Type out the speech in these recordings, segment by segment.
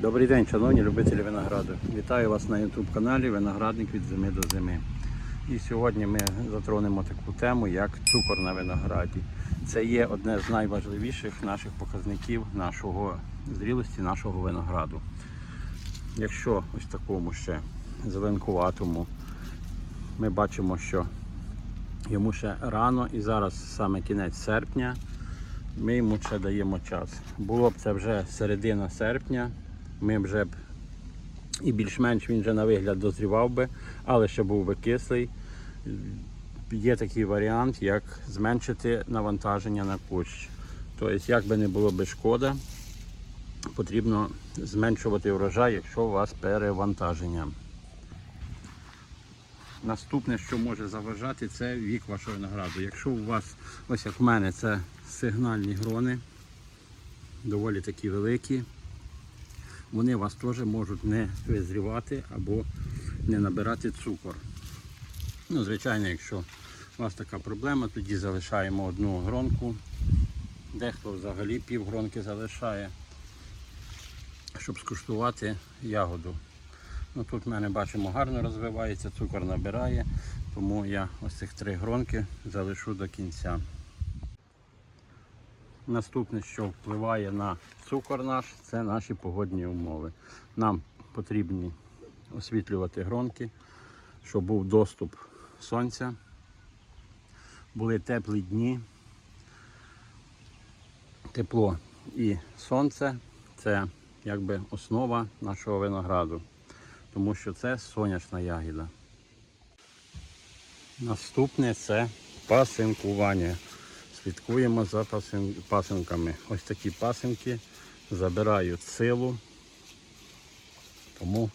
Добрий день, шановні любителі винограду. Вітаю вас на YouTube каналі Виноградник від зими до зими. І сьогодні ми затронемо таку тему, як цукор на винограді. Це є одне з найважливіших наших показників нашого зрілості нашого винограду. Якщо ось такому ще зеленкуватому, ми бачимо, що йому ще рано і зараз саме кінець серпня. Ми йому ще даємо час. Було б це вже середина серпня, ми вже б і більш-менш він вже на вигляд дозрівав би, але ще був би кислий. Є такий варіант, як зменшити навантаження на кущ. Тобто, як би не було би шкода, потрібно зменшувати врожай, якщо у вас перевантаження. Наступне, що може заважати, це вік вашого винограду. Якщо у вас, ось як в мене, це сигнальні грони, доволі такі великі, вони вас теж можуть не визрівати або не набирати цукор. Ну, звичайно, якщо у вас така проблема, тоді залишаємо одну гронку. Дехто взагалі пів гронки залишає, щоб скуштувати ягоду. Ну, Тут в мене бачимо гарно розвивається, цукор набирає, тому я ось цих три гронки залишу до кінця. Наступне, що впливає на цукор наш, це наші погодні умови. Нам потрібні освітлювати гронки, щоб був доступ сонця, були теплі дні, тепло і сонце це якби основа нашого винограду тому що це сонячна ягіда. Наступне це пасинкування. Слідкуємо за пасин- пасинками. Ось такі пасинки забирають силу, тому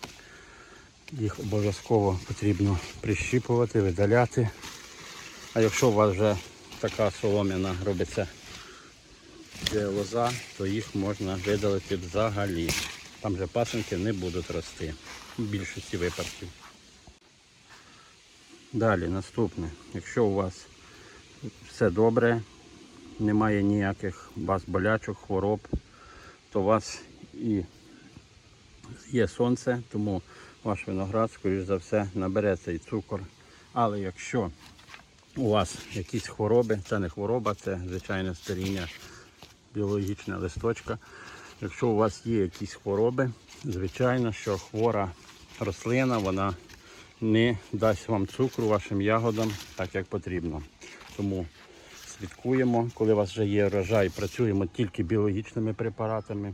їх обов'язково потрібно прищіпувати, видаляти. А якщо у вас вже така солом'яна робиться лоза, то їх можна видалити взагалі. Там же пасинки не будуть рости в більшості випадків. Далі, наступне. Якщо у вас все добре, немає ніяких вас болячок, хвороб, то у вас і є сонце, тому ваш виноград, скоріш за все, набере цей цукор. Але якщо у вас якісь хвороби, це не хвороба, це звичайне старіння біологічна листочка. Якщо у вас є якісь хвороби, звичайно, що хвора рослина вона не дасть вам цукру вашим ягодам так, як потрібно. Тому слідкуємо, коли у вас вже є врожай, працюємо тільки біологічними препаратами,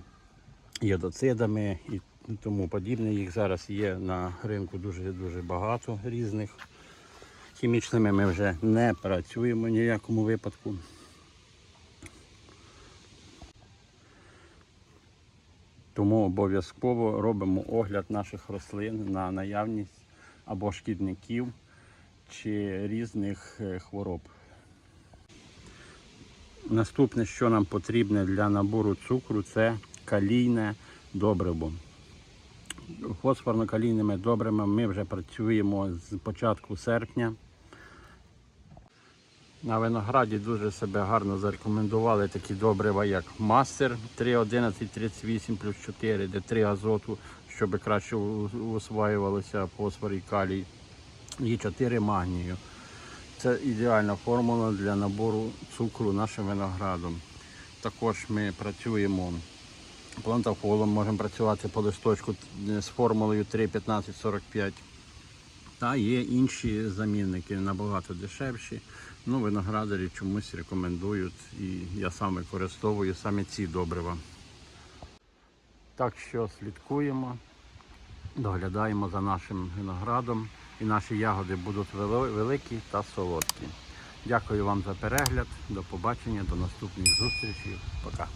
йодоцидами і тому подібне. Їх зараз є на ринку дуже-дуже багато різних. Хімічними ми вже не працюємо в ніякому випадку. Тому обов'язково робимо огляд наших рослин на наявність або шкідників чи різних е, хвороб. Наступне, що нам потрібне для набору цукру, це калійне добриво. Фосфорно-калійними добривами ми вже працюємо з початку серпня. На винограді дуже себе гарно зарекомендували такі добрива, як мастер 3,11,38 плюс 4, де 3 азоту, щоб краще усваювалося фосфор і калій. І 4 магнію. Це ідеальна формула для набору цукру нашим виноградом. Також ми працюємо плантафолом, можемо працювати по листочку з формулою 3,15,45. Та є інші замінники набагато дешевші. Ну, виноградарі чомусь рекомендують і я сам використовую саме ці добрива. Так що слідкуємо, доглядаємо за нашим виноградом і наші ягоди будуть великі та солодкі. Дякую вам за перегляд. До побачення, до наступних зустрічей. Пока.